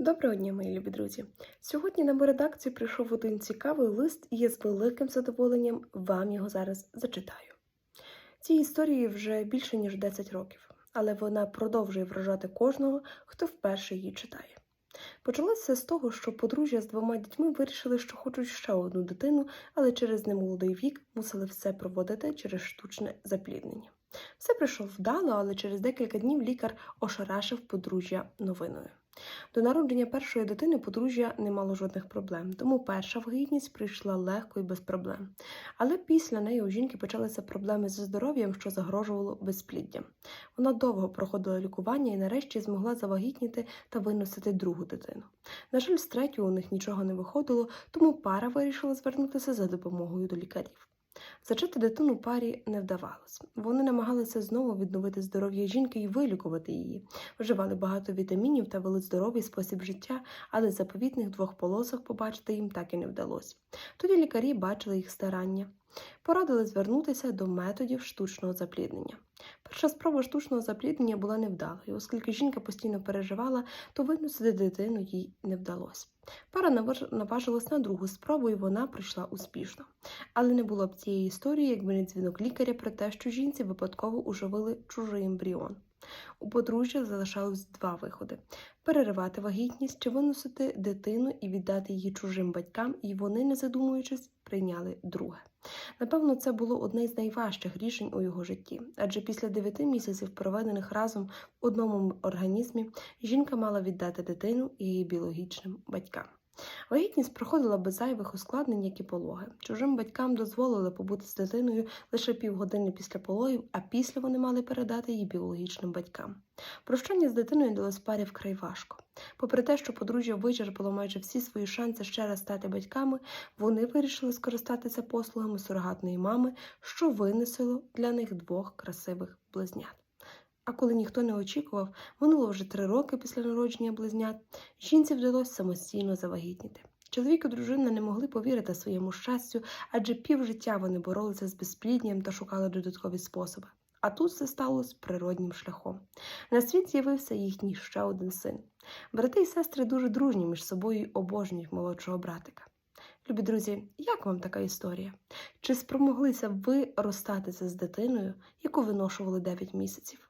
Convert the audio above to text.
Доброго дня, мої любі друзі! Сьогодні на мою редакцію прийшов один цікавий лист, і я з великим задоволенням вам його зараз зачитаю. Цій історії вже більше ніж 10 років, але вона продовжує вражати кожного, хто вперше її читає. Почалося з того, що подружжя з двома дітьми вирішили, що хочуть ще одну дитину, але через немолодий вік мусили все проводити через штучне запліднення. Все пройшло вдало, але через декілька днів лікар ошарашив подружжя новиною. До народження першої дитини подружжя не мало жодних проблем, тому перша вагітність прийшла легко і без проблем. Але після неї у жінки почалися проблеми зі здоров'ям, що загрожувало безпліддям. Вона довго проходила лікування і нарешті змогла завагітніти та виносити другу дитину. На жаль, з третьою у них нічого не виходило, тому пара вирішила звернутися за допомогою до лікарів. Зачати дитину парі не вдавалось. Вони намагалися знову відновити здоров'я жінки і вилікувати її. Вживали багато вітамінів та вели здоровий спосіб життя, але заповітних двох полосок побачити їм так і не вдалося. Тоді лікарі бачили їх старання. Порадили звернутися до методів штучного запліднення. Перша спроба штучного запліднення була невдалою, оскільки жінка постійно переживала, то виносити дитину їй не вдалося. Пара наваж- наважилась на другу спробу, і вона пройшла успішно. Але не було б цієї історії, якби не дзвінок лікаря про те, що жінці випадково уживили чужий ембріон. У подружжя залишалось два виходи: переривати вагітність чи виносити дитину і віддати її чужим батькам, і вони, не задумуючись, прийняли друге. Напевно, це було одне з найважчих рішень у його житті, адже після дев'яти місяців, проведених разом в одному організмі, жінка мала віддати дитину її біологічним батькам. Вагітність проходила без зайвих ускладнень, як і пологи. Чужим батькам дозволили побути з дитиною лише півгодини після пологів, а після вони мали передати її біологічним батькам. Прощання з дитиною далось парі вкрай важко. Попри те, що подружжя вичерпало майже всі свої шанси ще раз стати батьками, вони вирішили скористатися послугами сурогатної мами, що винесло для них двох красивих близнят. А коли ніхто не очікував, минуло вже три роки після народження близнят, жінці вдалося самостійно завагітніти. Чоловік і дружина не могли повірити своєму щастю, адже півжиття вони боролися з безплідням та шукали додаткові способи. А тут все сталося природнім шляхом. На світ з'явився їхній ще один син. Брати і сестри дуже дружні між собою і обожнюють молодшого братика. Любі друзі, як вам така історія? Чи спромоглися ви розстатися з дитиною, яку виношували 9 місяців?